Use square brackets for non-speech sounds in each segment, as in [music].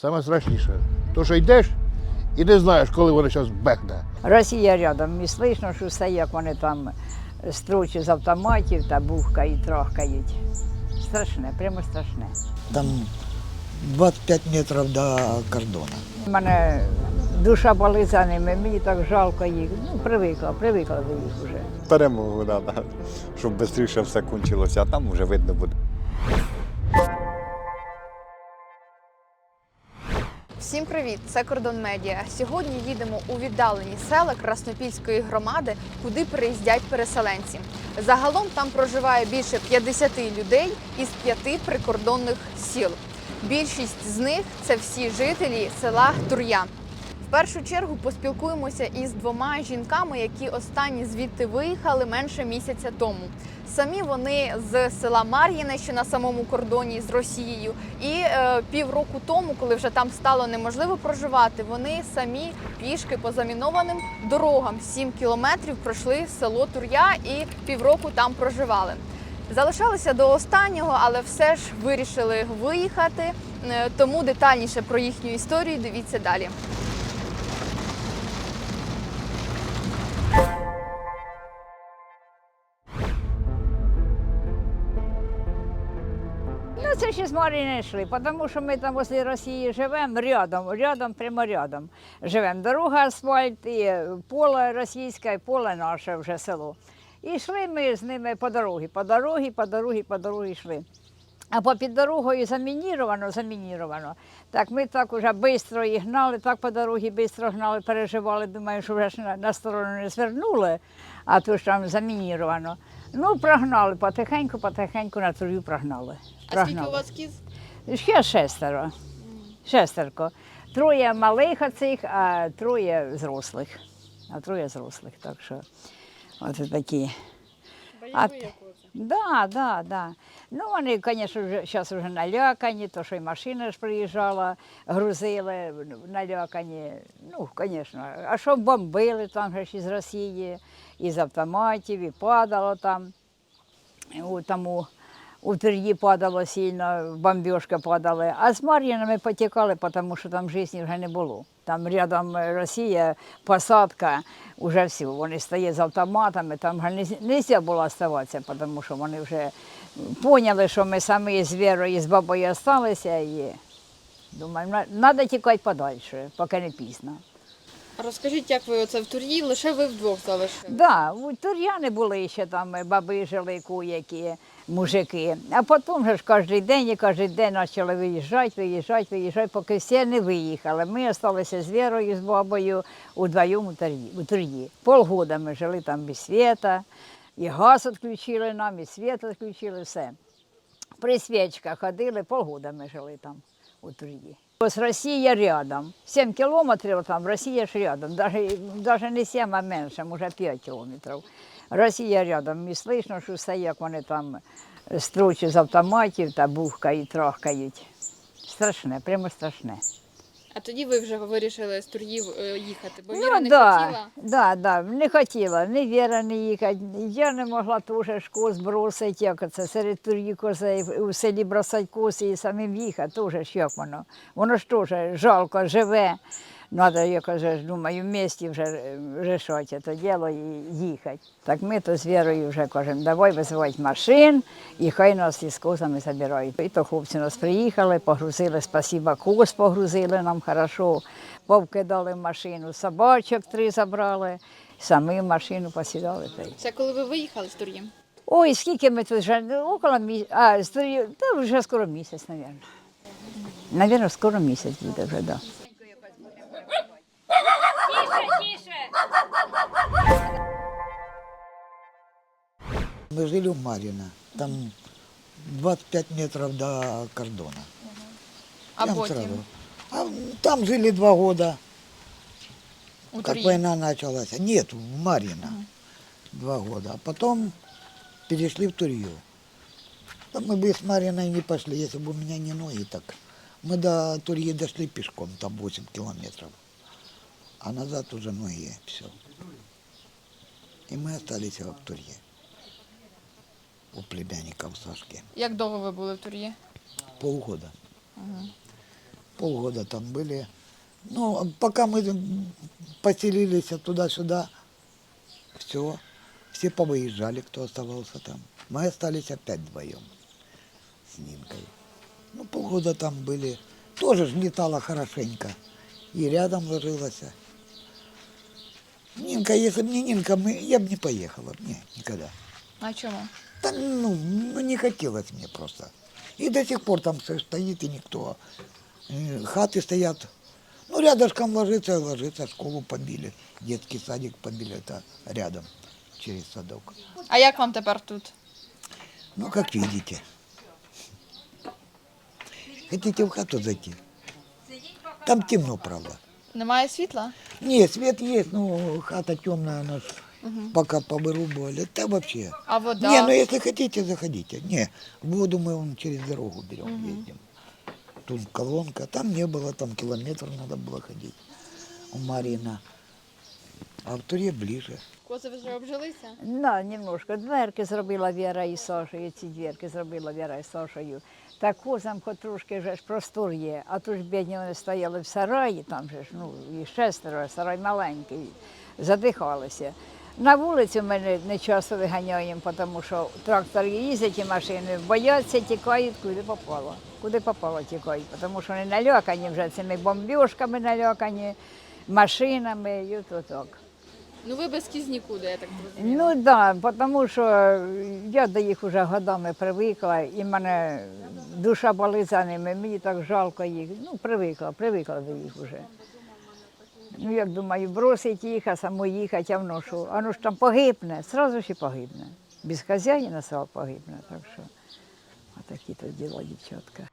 Саме страшніше. То, що йдеш і не знаєш, коли воно зараз бехне. Росія рядом, і слышно, що все, як вони там стручі з автоматів та бухкають, трохкають. Страшне, прямо страшне. Там 25 метров до кордона. У мене душа болить за ними, мені так жалко їх. Ну, привикла, привикла до їх вже. перемогу треба, щоб швидше все кончилося, а там вже видно буде. Всім привіт! Це Кордон Медіа. Сьогодні їдемо у віддалені села Краснопільської громади, куди приїздять переселенці. Загалом там проживає більше 50 людей із п'яти прикордонних сіл. Більшість з них це всі жителі села Тур'я. В першу чергу поспілкуємося із двома жінками, які останні звідти виїхали менше місяця тому. Самі вони з села Мар'їне, що на самому кордоні з Росією, і е, півроку тому, коли вже там стало неможливо проживати, вони самі пішки по замінованим дорогам 7 кілометрів пройшли село Тур'я і півроку там проживали. Залишалися до останнього, але все ж вирішили виїхати. Е, Тому детальніше про їхню історію дивіться далі. Це ще з моря не йшли, тому що ми там возле Росії живемо рядом, рядом, прямо рядом. Живемо. Дорога асфальт, і поле російське, і поле наше вже село. І йшли ми з ними по дорозі, по дорозі, по дорозі, по дорозі йшли. А попід дорогою замініровано, замініровано. Так ми так уже швидко їх гнали, так по дорозі швидко гнали, переживали, думаю, що вже на, на сторону не звернули, а то ж там замініровано. Ну, прогнали потихеньку, потихеньку на трою прогнали. прогнали. кіз? Ще шестеро. Шестерко. Троє малих оцих, а троє зрослих. А троє зрослих. Так що от такі. А, да, да, да. Ну, вони, звісно, вже, зараз вже налякані, то що й машина ж приїжджала, грузили, налякані. Ну, звісно. А що бомбили там же ж із Росії, із автоматів, і падало там. У тому у Тверді падало сильно, бомбіжки падали. А з Мар'їнами потікали, тому що там житті вже не було. Там рядом Росія, посадка, вже все. Вони стоять з автоматами, там не можна було оставатися, тому що вони вже поняли, що ми самі з Вірою з бабою залишилися. І думаю, треба тікати подальше, поки не пізно. Розкажіть, як ви оце в тур'ї? Лише ви вдвох залишили? Да, у Тур'яни були ще там баби жили які мужики. А потім же ж кожен день і кожен день почали виїжджати, виїжджати, виїжджати, поки всі не виїхали. Ми залишилися з Вірою, з бабою удвоєм у Тур'ї. Полгода ми жили там без світа, і газ відключили нам, і світ відключили, все. При свічках ходили, полгода ми жили там у Тур'ї. Ось Росія рядом. 7 кілометрів там, Росія ж рядом. Даже, даже не 7, а менше, може 5 кілометрів. Росія рядом. І слышно, що все, як вони там стручі з автоматів та бухкають, трохкають. Страшне, прямо страшне. А тоді ви вже вирішили з тургів е, їхати, бо Віра Ну, не да, хотіла. да, да, не хотіла, ні Віра не їхати. Я не могла теж коз бросити, як це серед тур'ї козей у селі бросати коси і самим їхати, теж ж як воно. Воно ж теж жалко, живе. Треба, я кажу, думаю, в місті вже е, рішати це діло і їхати. Так ми то з Вірою вже кажемо, давай визивати машин і хай нас із козами забирають. І то хлопці нас приїхали, погрузили, спасіба, коз погрузили нам хорошо, повкидали в машину, собачок три забрали, самі в машину посідали. Це коли ви виїхали з тур'ї? Ой, скільки ми тут вже около місяця, а, сторі- та вже скоро місяць, мабуть. Навірно, скоро місяць буде вже, так. Да. Мы жили в Марьино. Там 25 метров до кордона. А Прям потім? сразу. А там жили два года, У как тур'ї? война началась. Нет, в Марьино. Два года. А потом перешли в Турью. Да мы бы с Марьиной не пошли, если бы у меня не ноги так. Мы до Турьи дошли пешком, там 8 километров. А назад уже ноги, все. И мы остались в Турье. У племянников Сашки. Як довго ви були в тур'ї? Полгода. полгода там были. Ну, пока мы поселились туда-сюда, все, все повыезжали, кто оставался там. Мы остались опять вдвоем с Нинкой. Ну, полгода там были. Тоже ж летала хорошенько. И рядом ложилась. Нинка, если бы не Нинка, мы, я бы не поехала. Не, никогда. А чому? Да, ну, ну, не хотелось мне просто. И до сих пор там все стоит, и никто. Э, Хаты стоят. Ну, рядышком ложится ложится. Школу побили, детский садик побили. Это рядом, через садок. А як вам тепер тут? Ну, как видите. Хотите в хату зайти? Там темно, правда. Немає світла? Нет, свет есть, но хата темная, она ж пока повырубывали. Да вообще. А вода? Не, ну если хотите, заходите. Не, воду мы вон через дорогу берем, ездим. Тут колонка, там не было, там километр надо было ходить у Марина. А в Туре ближе. Кози вже обжилися? Ну, немножко. Дверки зробила Віра і Сашою, ці дверки зробила Віра і Сашою. Та козам хоч трошки вже ж простор є, а то ж бідні вони стояли в сараї, там же ж, ну, і шестеро, сарай маленький, задихалися. На вулицю ми не, не часто виганяємо, тому що трактори їздять і машини бояться, тікають, куди попало. Куди попало тікають, тому що вони налякані вже цими бомбіжками налякані, машинами, і то так. Ну ви без кіз нікуди, я так розумію. Ну так, да, тому що я до їх вже годами привикла, і мене душа болить за ними, мені так жалко їх. Ну, привикла, привикла до їх вже. Ну, як думаю, бросить їх, а саму їхати, а воно що? Воно ж там погибне, одразу ж і погибне. Без хазяїна сам погибне, так що отакі то діла, дівчатка.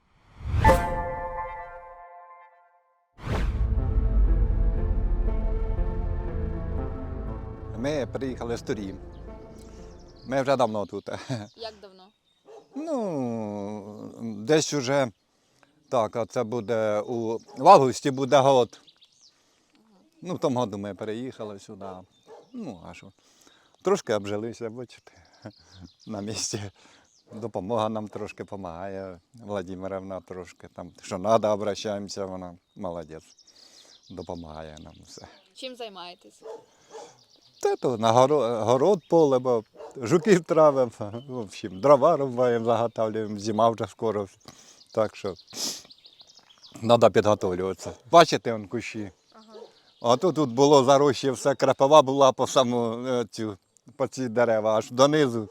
Ми приїхали з Турі. Ми вже давно тут. Як давно? Ну, десь уже так, а це буде у в августі буде год. Ну, в тому году ми переїхали сюди. Ну, а що? Трошки обжилися, бачите, [laughs] на місці. Допомога нам трошки допомагає. Владимировна трошки там, що треба, обращаємося, вона молодець. Допомагає нам все. Чим займаєтесь? Та то на горо- город поле, бо жуків травимо, в общем, дрова рубаємо, заготовлюємо, зима вже скоро. Так що треба підготовлюватися. Бачите, он кущі. А то тут було зарощі, все крапива була по саму е, цю, по ці дерева, аж донизу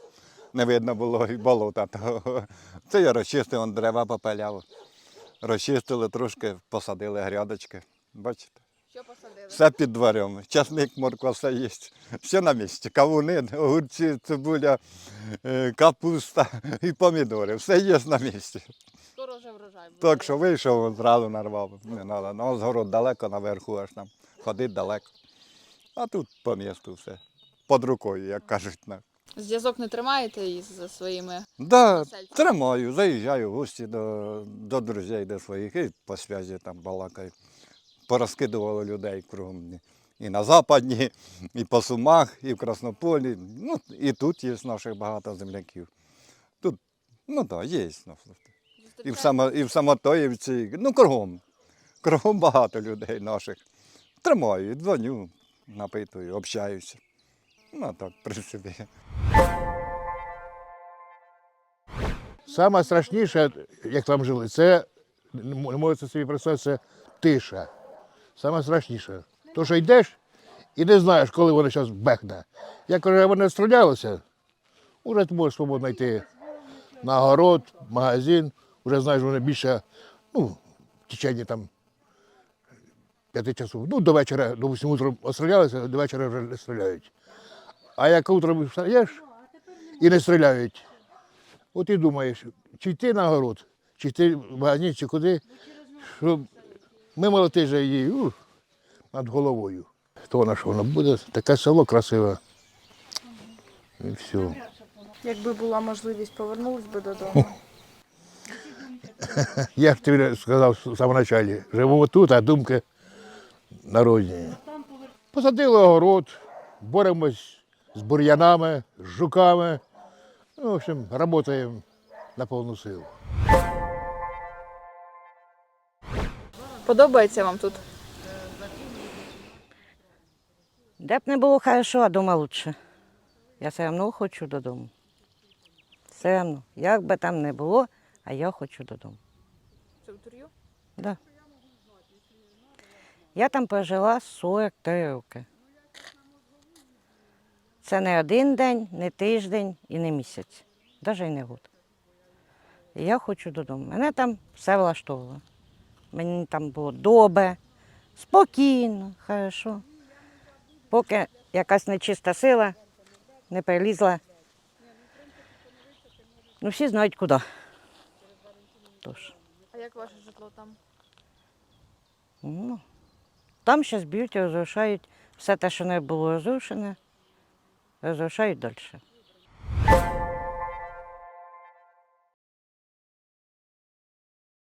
не видно було і болота. [laughs] того. Це я розчистив, он дерева попиляв. Розчистили трошки, посадили грядочки. Бачите? Що посадили? Все під дверем. Часник, морква, все є. Все на місці. Кавуни, огурці, цибуля, е, капуста і помідори. Все є на місці. Скоро вже врожай буде. Так що вийшов, зразу нарвав. Не треба. Ну, згород далеко наверху, аж там. Ходить далеко. А тут по місту все. Під рукою, як кажуть. Зв'язок не тримаєте із своїми? Да, тримаю, заїжджаю в гості до, до друзей, до своїх, і по зв'язі там балакаю. Порозкидували людей кругом. І на Западні, і по Сумах, і в Краснополі. Ну, і тут є наших багато земляків. Тут, ну так, є. ну, І в, само, і в Самотоївці, ну кругом. Кругом багато людей наших. Тримаю, дзвоню, напитую, общаюся. Ну так, в принципі. Саме страшніше, як там жили, це не можете собі представити, це тиша. Саме страшніше. То, що йдеш і не знаєш, коли воно зараз бехне. Як вже вони стрілялися, вже ти можеш свободно йти на город, магазин, вже знаєш, вони більше, ну, в течение там п'яти часов. Ну, до вечора, допустим, утром отстрілялися, до вечора вже не стріляють. А як утром встаєш і не стріляють, От і думаєш, чи йти на город, чи йти в магазин, чи куди, щоб ми молоти же її ух, над головою. То вона що воно буде, таке село красиве. І все. Якби була можливість, повернулись би додому. [laughs] Я ж тобі сказав в самому початку, живемо тут, а думки народні. Посадили огород, боремось з бур'янами, з жуками. Ну, в общем, працюємо на повну силу. Подобається вам тут? Де б не було хорошо, а дома лучше. Я все одно хочу додому. Все одно. Як би там не було, а я хочу додому. Це в Тур'ю? Да. Я там прожила 43 роки. Це не один день, не тиждень і не місяць, навіть і не год. І я хочу додому. Мене там все влаштовувало. Мені там було добре, спокійно, хорошо. Поки якась нечиста сила не перелізла. Ну, всі знають куди. Тож. А як ваше житло там? Ну, там зараз б'ють розрушають все те, що не було розрушене, розрушають далі.